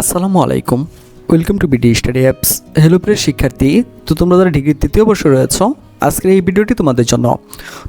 আসসালামু আলাইকুম। Welcome to BD study apps hello প্রিয় শিক্ষার্থী, তো তোমরা যারা ডিগ্রির তৃতীয় বর্ষে রয়েছ, আজকের এই ভিডিওটি তোমাদের জন্য।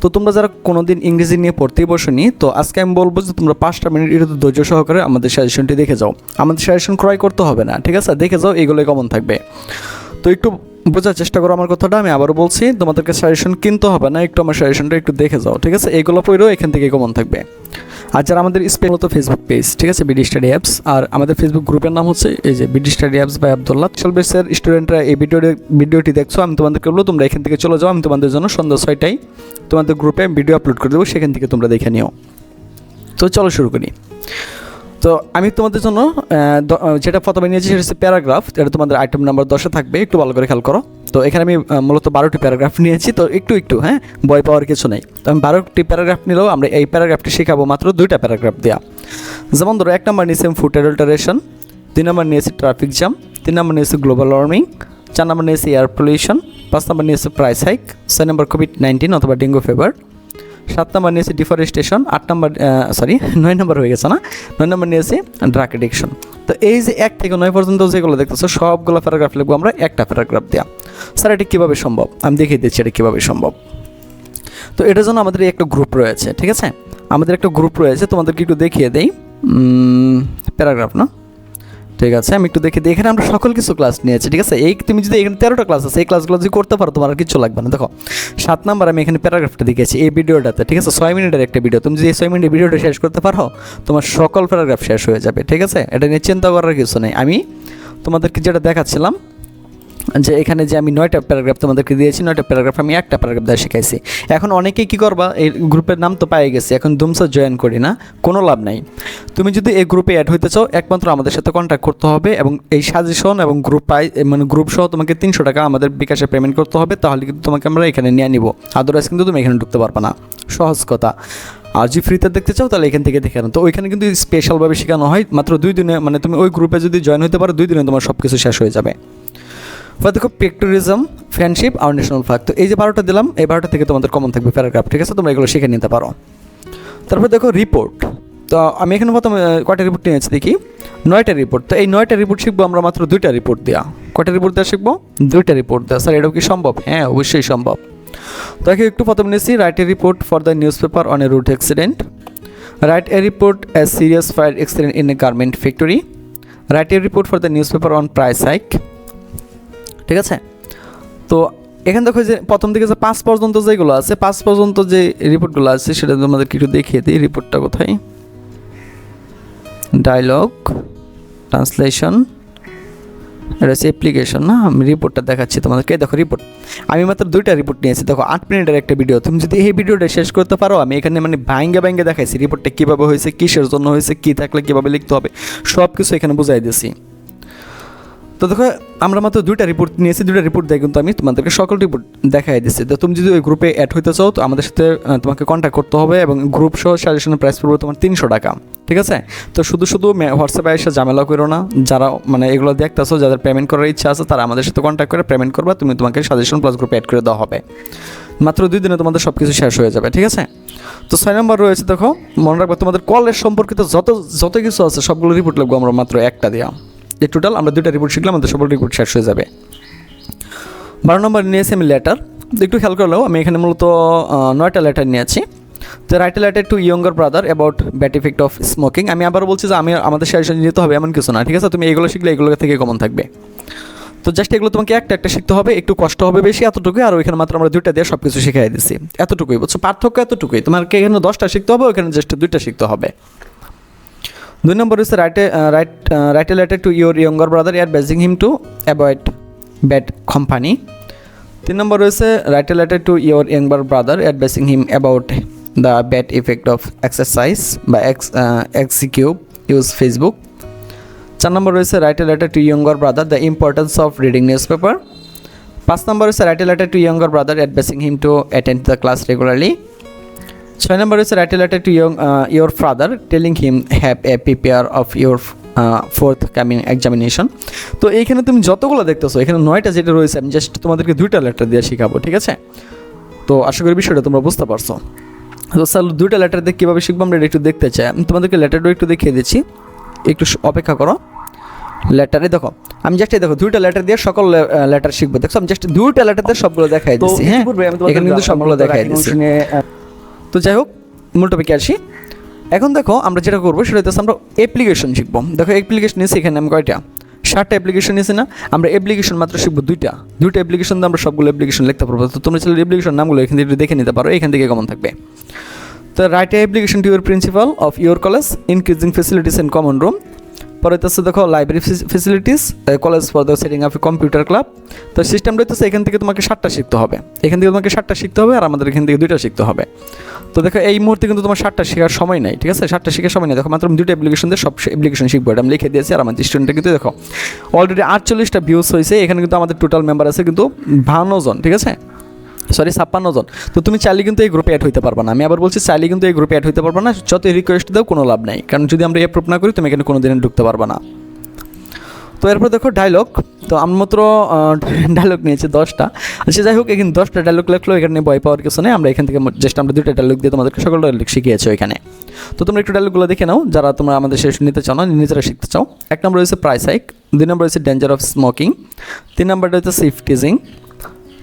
তো তোমরা যারা কোনোদিন ইংরেজি নিয়ে পড়তেই বসনি, তো আজকে আমি বলব যে তোমরা পাঁচটা মিনিট একটু ধৈর্য সহকারে আমাদের সাজেশনটি দেখে যাও। আমাদের সাজেশন ক্রয় করতে হবে না, ঠিক আছে? দেখে যাও, এগুলোই কমন থাকবে। তো একটু বোঝার চেষ্টা করো আমার কথাটা, আমি আবারও বলছি, তোমাদেরকে সাজেশন কিনতে হবে না, একটু আমার সাজেশনটা একটু দেখে যাও, ঠিক আছে? এগুলো পড়েও এখান থেকে কমন থাকবে। আর যারা আমাদের স্পেল মতো ফেসবুক পেজ ঠিক আছে? বিডি স্টাডি অ্যাপস আর আমাদের ফেসবুক গ্রুপের নাম হচ্ছে এই যে BD study apps by Abdullah social বেসের স্টুডেন্টরা এই ভিডিও ভিডিওটি দেখছ, আমি তোমাদেরকে বলব, তোমরা এখান থেকে চলে যাও, আমি তোমাদের জন্য সন্ধ্যা ছয়টাই তোমাদের গ্রুপে ভিডিও আপলোড করে দেবো, সেখান থেকে তোমরা দেখে নিও। তো চলো শুরু করি। তো আমি তোমাদের জন্য যেটা প্রথমে নিয়েছি সেটা হচ্ছে প্যারাগ্রাফ, যেটা তোমাদের আইটেম নাম্বার দশে থাকবে, একটু ভালো করে খেয়াল করো। তো এখানে আমি মূলত বারোটি প্যারাগ্রাফ নিয়েছি, তো একটু একটু হ্যাঁ বই পাওয়ার কিছু নেই। তো আমি বারোটি প্যারাগ্রাফ নিলেও আমরা এই প্যারাগ্রাফটি শেখাবো মাত্র দুইটা প্যারাগ্রাফ দেওয়া যেমন ধরো, এক নম্বর নিয়েছি ফুড অ্যাডাল্টারেশন দুই নম্বর নিয়েছি ট্রাফিক জ্যাম তিন নম্বর নিয়েছি গ্লোবাল ওয়ার্মিং চার নম্বর নিয়েছি এয়ার পলিউশন পাঁচ নম্বর নিয়েছি প্রাইস হাইক ছয় নম্বর কোভিড নাইন্টিন অথবা ডেঙ্গু ফিভার সাত নম্বর নিয়েছি ডিফরেস্টেশন, আট নম্বর সরি নয় নম্বর হয়ে গেছে না? নয় নম্বর নিয়েছি ড্রাগ এডিকশন তো এই যে এক থেকে নয় পর্যন্ত যেগুলো দেখতেছো, সবগুলো প্যারাগ্রাফ লিখব আমরা, একটা প্যারাগ্রাফ দেওয়া স্যার, এটা কীভাবে সম্ভব? আমি দেখিয়ে দিচ্ছি এটা কীভাবে সম্ভব। তো এটার জন্য আমাদের একটা গ্রুপ রয়েছে, ঠিক আছে? আমাদের একটা গ্রুপ রয়েছে, তোমাদেরকে একটু দেখিয়ে দেই। প্যারাগ্রাফ না? ঠিক আছে, আমি একটু দেখে দিই। এখানে আমরা সকল কিছু ক্লাস নিয়েছি, ঠিক আছে? এই তুমি যদি এখানে তেরোটা ক্লাস আছে, এই ক্লাসগুলো যদি করতে পারো, তোমার কিছু লাগবে না। দেখো, সাত নাম্বার আমি এখানে প্যারাগ্রাফটা দেখেছি এই ভিডিওটাতে ঠিক আছে? ছয় মিনিটের একটা ভিডিও তুমি যদি এই ছয় মিনিটের ভিডিওটা শেষ করতে পারো, তোমার সকল প্যারাগ্রাফ শেষ হয়ে যাবে, ঠিক আছে? এটা নিয়ে চিন্তা করার কিছু নেই। আমি তোমাদেরকে যেটা দেখাচ্ছিলাম যে এখানে যে আমি নয়টা প্যারাগ্রাফ তোমাদেরকে দিয়েছি, নয়টা প্যারাগ্রাফ আমি একটা প্যারাগ্রাফ দিয়ে শিখাইছি। এখন অনেকেই কী করবা, এই গ্রুপের নাম তো পেয়ে গেছে, এখন দুমসা জয়েন করি না, কোনো লাভ নাই। তুমি যদি এই গ্রুপে অ্যাড হইতে চাও, একমাত্র আমাদের সাথে কন্ট্যাক্ট করতে হবে এবং এই সাজেশন এবং গ্রুপ পাই মানে গ্রুপ সহ তোমাকে তিনশো টাকা আমাদের বিকাশে পেমেন্ট করতে হবে, তাহলে কিন্তু তোমাকে আমরা এখানে নিয়ে নিব। আদারওয়াইজ কিন্তু তুমি এখানে ঢুকতে পারবে না। সহজ কথা। আর যদি ফ্রিতে দেখতে চাও, তাহলে এখান থেকে দেখে তো ওইখানে কিন্তু স্পেশালভাবে শেখানো হয়, মাত্র দুই দিনে মানে তুমি ওই গ্রুপে যদি জয়েন হতে পারো, দুই দিনে তোমার সব কিছু শেষ হয়ে যাবে। দেখো পেক্টোরিজম ফ্রেন্ডশিপ আর ন্যাশনাল ফ্ল্যাগ তো এই যে বারোটা দিলাম, এই বারোটা থেকে তোমাদের কমন থাকবে প্যারাগ্রাফ ঠিক আছে? তোমরা এগুলো শিখে নিতে পারো। তারপর দেখো রিপোর্ট তো আমি এখানে প্রথম কয়টা রিপোর্ট নিয়েছি দেখি? নয়টা রিপোর্ট তো এই নয়টা রিপোর্ট শিখব আমরা মাত্র দুইটা রিপোর্ট দেওয়া কয়টা রিপোর্ট দেওয়া শিখব? দুইটা রিপোর্ট দেওয়া স্যার, এটাও কি সম্ভব? হ্যাঁ অবশ্যই সম্ভব। তো একে একটু প্রথম নিয়েছি write a report for the newspaper on a road accident write a report a serious fire accident in a garment factory write a report for the newspaper on price hike ঠিক আছে? তো এখানে দেখো যে প্রথম দিকে যে পাঁচ পর্যন্ত যেগুলো আছে, পাঁচ পর্যন্ত যে রিপোর্টগুলো আছে, সেটা তোমাদেরকে একটু দেখিয়ে দিই। রিপোর্টটা কোথায়? ডায়লগ ট্রান্সলেশন এটা হচ্ছে অ্যাপ্লিকেশন না? আমি রিপোর্টটা দেখাচ্ছি তোমাদেরকে। দেখো রিপোর্ট আমি মাত্র দুইটা রিপোর্ট নিয়েছি। দেখো, আট মিনিটের একটা ভিডিও তুমি যদি এই ভিডিওটা শেষ করতে পারো, আমি এখানে মানে ভাঙ্গে ভাঙ্গে দেখাইছি রিপোর্টটা কীভাবে হয়েছে, কিসের জন্য হয়েছে, কী থাকলে কীভাবে লিখতে হবে সব কিছু এখানে বুঝাই দিয়েছি। তো দেখো, আমরা মাত্র দুইটা রিপোর্ট নিয়েছি, দুইটা রিপোর্ট দেয় কিন্তু আমি তোমাদেরকে সকল রিপোর্ট দেখাই দিচ্ছি তো তুমি যদি ওই গ্রুপে অ্যাড হইতে চাও, তো আমাদের সাথে তোমাকে কন্ট্যাক্ট করতে হবে এবং গ্রুপ সহ সাজেশনের প্রাইস পড়বে তোমার তিনশো টাকা, ঠিক আছে? তো শুধু শুধু হোয়াটসঅ্যাপে এসে ঝামেলা করো না। যারা মানে এগুলো দেখতেছো, যাদের পেমেন্ট করার ইচ্ছা আছে, তারা আমাদের সাথে কন্ট্যাক্ট করে পেমেন্ট করবা, তুমি তোমাকে সাজেশন প্লাস গ্রুপে অ্যাড করে দেওয়া হবে। মাত্র দুই দিনে তোমাদের সব কিছু শেষ হয়ে যাবে, ঠিক আছে? তো ছয় নম্বর রয়েছে, দেখো, মনে রাখবে তোমাদের কলের সম্পর্কিত যত যত কিছু আছে, সবগুলো রিপোর্ট লাগবো আমরা মাত্র একটা দেওয়া এই টোটাল আমরা দুইটা রিপোর্ট শিখলাম, আমাদের সব রিপোর্ট শেষ হয়ে যাবে। বারো নম্বর নিয়েছি আমি লেটার একটু খেয়াল করলেও আমি এখানে মূলত নয়টা লেটার নিয়েছি। তো write letter to younger brother about bad effect of smoking আমি আবার বলছি যে আমি, আমাদের সাজেশন নিতে হবে এমন কিছু না, ঠিক আছে? তুমি এগুলো শিখলে এগুলো থেকে কমন থাকবে। তো জাস্ট এগুলো তোমাকে একটা একটা শিখতে হবে, একটু কষ্ট হবে বেশি এতটুকুই, আর ওইখানে মাত্র আমরা দুইটা দিয়ে সব কিছু শিখাই দিচ্ছি এতটুকুই, বুঝছ? পার্থক্য এতটুকুই। তোমাকে এখানে দশটা শিখতে হবে, ওইখানে জাস্ট দুইটা শিখতে হবে। দুই নম্বর হচ্ছে write write write letter to your younger brother urging him to avoid bad company তিন নম্বর রয়েছে write letter to your younger brother advising him about the bad effect of exercise বা এক্স এক্সিকিউব ইউজ ফেসবুক চার নম্বর রয়েছে write letter to younger brother the importance of reading newspaper পাঁচ নম্বর রয়েছে write letter to younger brother advising him to attend the class regularly ছয় নম্বর হচ্ছে write letter to young your father telling him have a prepare of your forthcoming examination তো এইখানে তুমি যতগুলো দেখতেছো এখানে নয়টা যেটা রয়েছে আমি জাস্ট তোমাদেরকে দুইটা লেটার দিয়ে শেখাবো ঠিক আছে? তো আশা করি বিষয়টা তোমরা বুঝতে পারছ। তো স্যার দুইটা লেটার দিয়ে কীভাবে শিখব আমরা একটু দেখতে চাই। আমি তোমাদেরকে লেটারটাও একটু দেখিয়ে দিচ্ছি। একটু অপেক্ষা করো। লেটারে দেখো আমি জাস্ট দেখো দুইটা লেটার দিয়ে সকল লেটার শিখব। দেখো আমি জাস্ট দুইটা লেটার দিয়ে সবগুলো দেখাই দিচ্ছি হ্যাঁ? এখানে কিন্তু সবগুলো দেখাই দিচ্ছি তো যাই হোক, মূল টপিকে আসি। এখন দেখো, আমরা যেটা করব সেটা হচ্ছে আমরা অ্যাপ্লিকেশন শিখব। দেখো অ্যাপ্লিকেশন নিয়েছি এখানে আমি কয়টা? ষাটটা অ্যাপ্লিকেশন নিয়েছি না? আমরা অ্যাপ্লিকেশন মাত্র শিখব দুইটা। দুইটা অ্যাপ্লিকেশন দিয়ে আমরা সবগুলো অ্যাপ্লিকেশন লিখতে পারব। তো তোমরা চাইলে অ্যাপ্লিকেশন নামগুলো এখান থেকে দেখে নিতে পারো, এখান থেকে কেমন থাকবে। তো write application to your principal of your college increasing facilities in common room পরে হচ্ছে দেখো library facilities college for the setting of computer club তো সিস্টেমটা হচ্ছে এখান থেকে তোমাকে সাতটা শিখতে হবে। এখান থেকে তোমাকে সাতটা শিখতে হবে আর আমাদের এখান থেকে দুইটা শিখতে হবে। তো দেখো এই মুহূর্তে কিন্তু তোমার সাতটা শেখার সময় নাই, ঠিক আছে? সাতটা শেখার সময় নেই। দেখো মাত্র দুটো অ্যাপ্লিকেশন দিয়ে সব অ্যাপ্লিকেশন শিখব। এটা আমি লিখে দিয়েছি আর আমাদের স্টুডেন্টটা কিন্তু দেখো অলরেডি আটচল্লিশটা ভিউজ হয়েছে এখানে কিন্তু আমাদের টোটাল মেম্বার আছে কিন্তু বাহান্ন জন, ঠিক আছে? সরি, ছাপ্পান্ন জন। তো তুমি চাইলে কিন্তু এই গ্রুপে অ্যাড হইতে পারবে না। আমি আবার বলছি, চাইলে কিন্তু এই গ্রুপে অ্যাড হইতে পারবে না। যত রিকোয়েস্ট দাও, কোনো লাভ নাই। কারণ যদি আমরা অ্যাপ্রুভ না করি, তুমি এখানে কোনো দিনে ঢুকতে পারবে না। তো এরপর দেখো ডায়লগ তো আমি মাত্র ডায়লগ নিয়েছি দশটা। আচ্ছা যাই হোক, এখানে দশটা ডায়লগ লেখলো এখানে ভয় পাওয়ার কিছু নেই। আমরা এখান থেকে জাস্ট আমরা দুটো ডায়লগ দিয়ে তোমাদেরকে সকল ডায়লগ শিখিয়েছো এখানে তো তোমরা একটু ডায়লগগুলো দেখে নাও। যারা তোমরা আমাদের শেষ নিতে চাও না, নিজেরা শিখতে চাও। এক নম্বর রয়েছে প্রাইস হাইক দুই নম্বর রয়েছে ডেঞ্জার অফ স্মোকিং তিন নম্বরটা হচ্ছে সেফটিজিং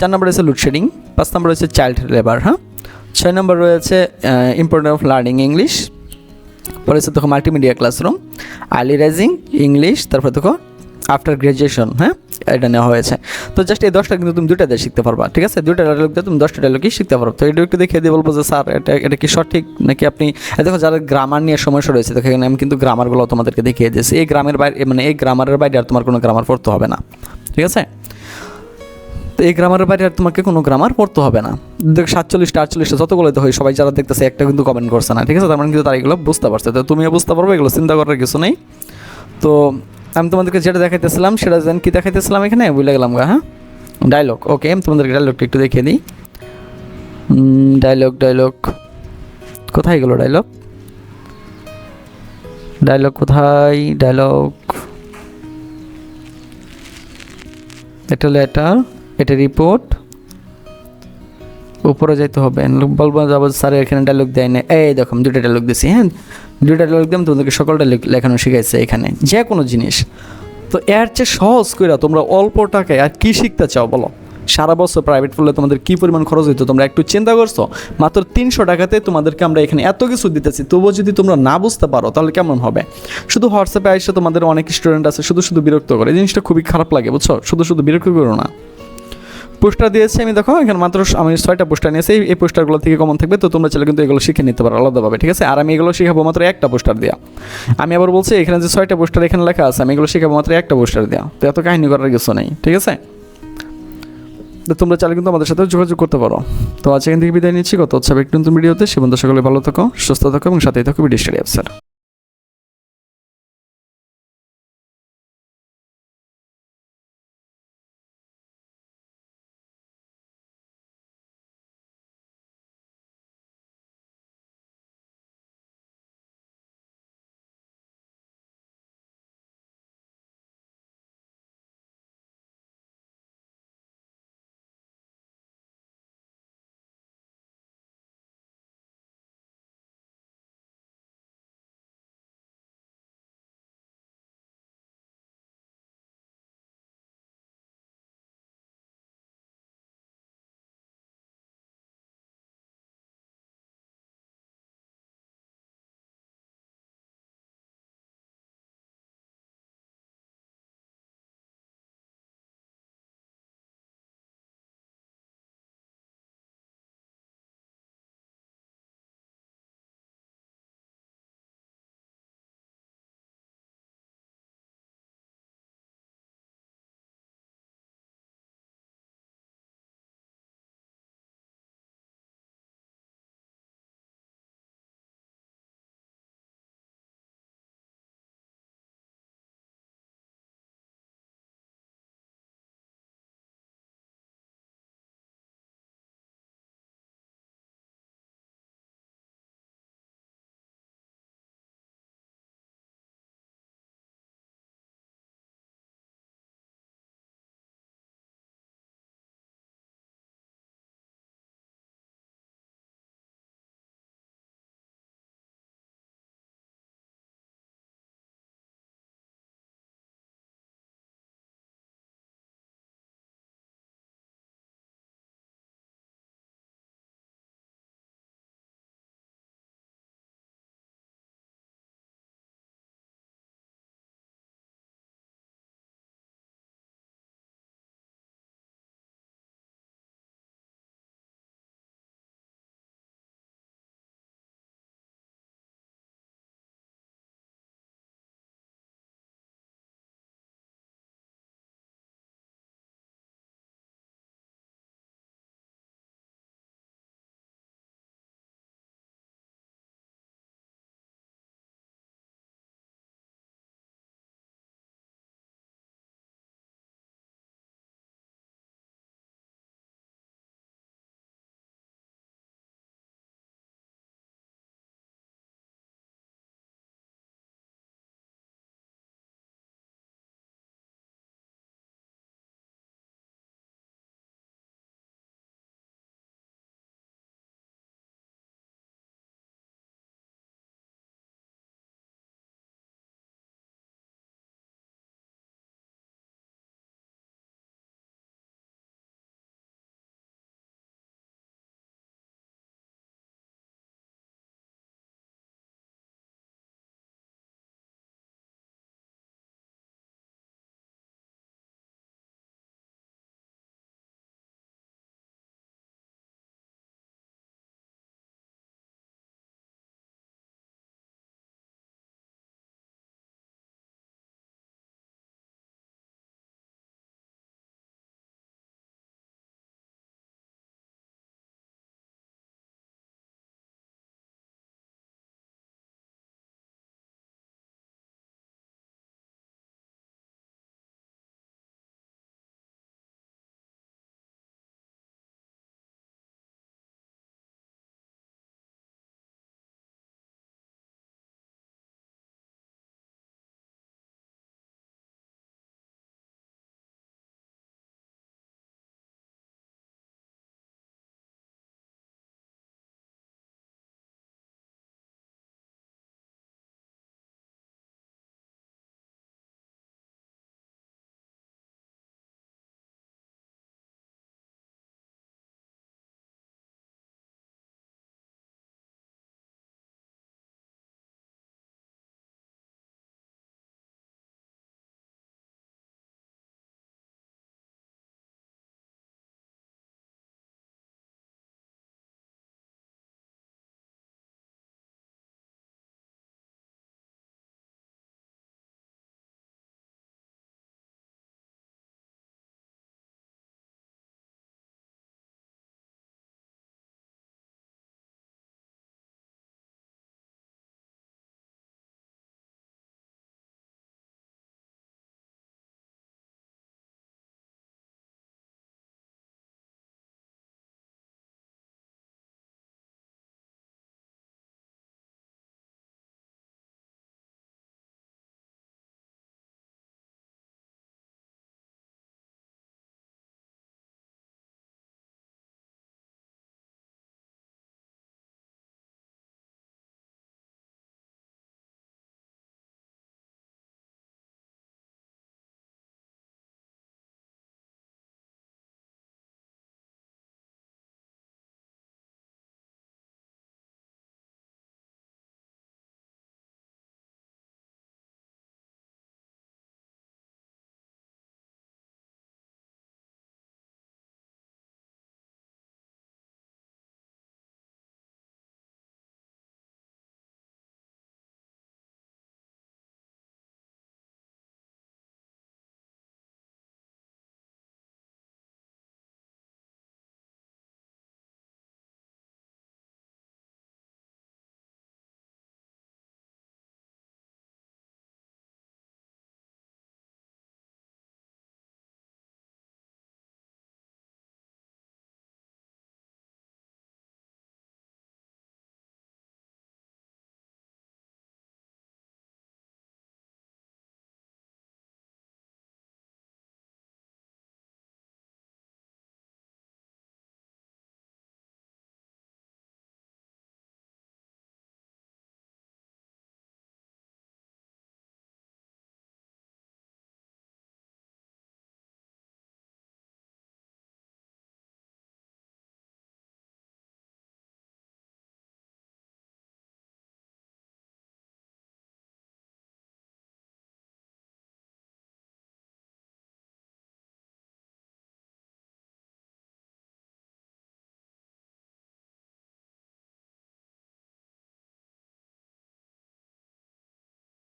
চার নম্বর রয়েছে লোডশেডিং পাঁচ নম্বর রয়েছে চাইল্ড লেবার হ্যাঁ? ছয় নম্বর রয়েছে ইম্পর্টেন্ট অফ লার্নিং ইংলিশ পরে হচ্ছে দেখো multimedia classroom early rising English তারপর দেখো আফটার গ্র্যাজুয়েশন হ্যাঁ? এটা নেওয়া হয়েছে। তো জাস্ট এই দশটা কিন্তু তুমি দুটা দিয়ে শিখতে পারবা, ঠিক আছে? দুইটা ডায়লগ দিয়ে তুমি দশটা ডায়লগই শিখতে পারো। তো এটা একটু দেখিয়ে দিয়ে বলব যে, স্যার, এটা এটা কি সঠিক? নাকি আপনি দেখো যারা গ্রামার নিয়ে সমস্যা রয়েছে, দেখো এখানে আমি কিন্তু গ্রামারগুলো তোমাদেরকে দেখিয়ে দিয়েছি। এই গ্রামের বাইরে মানে এই গ্রামারের বাইরে আর তোমার কোনো গ্রামার পড়তে হবে না, ঠিক আছে? তো এই গ্রামারের বাইরে আর তোমাকে কোনো গ্রামার পড়তে হবে না। দেখ, সাতচল্লিশটা, আটচল্লিশটা যতগুলো হয়, সবাই যারা দেখতেছে একটা কিন্তু কমেন্ট করছে না, ঠিক আছে? তার মানে কিন্তু তারা এগুলো বুঝতে পারছে। তো তুমিও বুঝতে পারবে, এগুলো চিন্তা করার কিছু নেই। তো আমি তোমাদেরকে যেটা দেখাইতেছিলাম, সেটা যেন কি দেখাইতেছিলাম এখানে? বুঝলে গেলাম গা হ্যাঁ? ডায়লগ ওকে আমি তোমাদেরকে ডায়লগটা একটু দেখিয়ে দিই। ডায়লগ ডায়লগ কোথায় গেলো ডায়লগ ডায়লগ কোথায়? ডায়লগ এটা লেটার এটা রিপোর্ট উপরে যাইতে হবে। বলব যাব স্যার এখানে ডায়লগ দেয় না এই দেখো, আমি দুটো ডায়লগ দিছি হ্যাঁ? দুটো ডায়লগ দিয়ে তোমাদেরকে সকলটা লেখানো শিখাইছে এখানে, যে কোনো জিনিস। তো এর চেয়ে সহজ করে তোমরা অল্প টাকায় আর কি শিখতে চাও বলো? সারা বছর প্রাইভেট পড়লে তোমাদের কী পরিমাণ খরচ হইতো তোমরা একটু চিন্তা করছ? মাত্র তিনশো টাকাতে তোমাদেরকে আমরা এখানে এত কিছু দিতেছি, তবুও যদি তোমরা না বুঝতে পারো, তাহলে কেমন হবে? শুধু হোয়াটসঅ্যাপে এসে তোমাদের অনেক স্টুডেন্ট আছে, শুধু শুধু বিরক্ত করে। জিনিসটা খুবই খারাপ লাগে, বুঝছ? শুধু শুধু বিরক্ত করো না। পোস্টার দিয়েছি আমি, দেখো, এখানে মাত্র আমি ছয়টা পোস্টার নিয়েছি, এই- পোস্টারগুলো থেকে কমন থাকবে, তো তোমরা চাইলে কিন্তু এগুলো শিখে নিতে পারো আলাদাভাবে, ঠিক আছে? আর আমি এগুলো শিখাবো মাত্র একটা পোস্টার দেওয়া আমি আবার বলছি, এখানে যে ছয়টা পোস্টার এখানে লেখা আছে, আমি এগুলো শিখাবো মাত্র একটা পোস্টার দেওয়া তো এত কাহিনী করার কিছু নেই, ঠিক আছে? তো তোমরা চাইলে কিন্তু আমাদের সাথে যোগাযোগ করতে পারো। তো আজ এখান থেকে বিদায় নিচ্ছি কত হচ্ছে একটু নতুন ভিডিওতে, সে বন্ধু সকলে ভালো থাকো, সুস্থ থাকো, এবং সাথেই থাকো ভিডিও স্টাডি স্যার।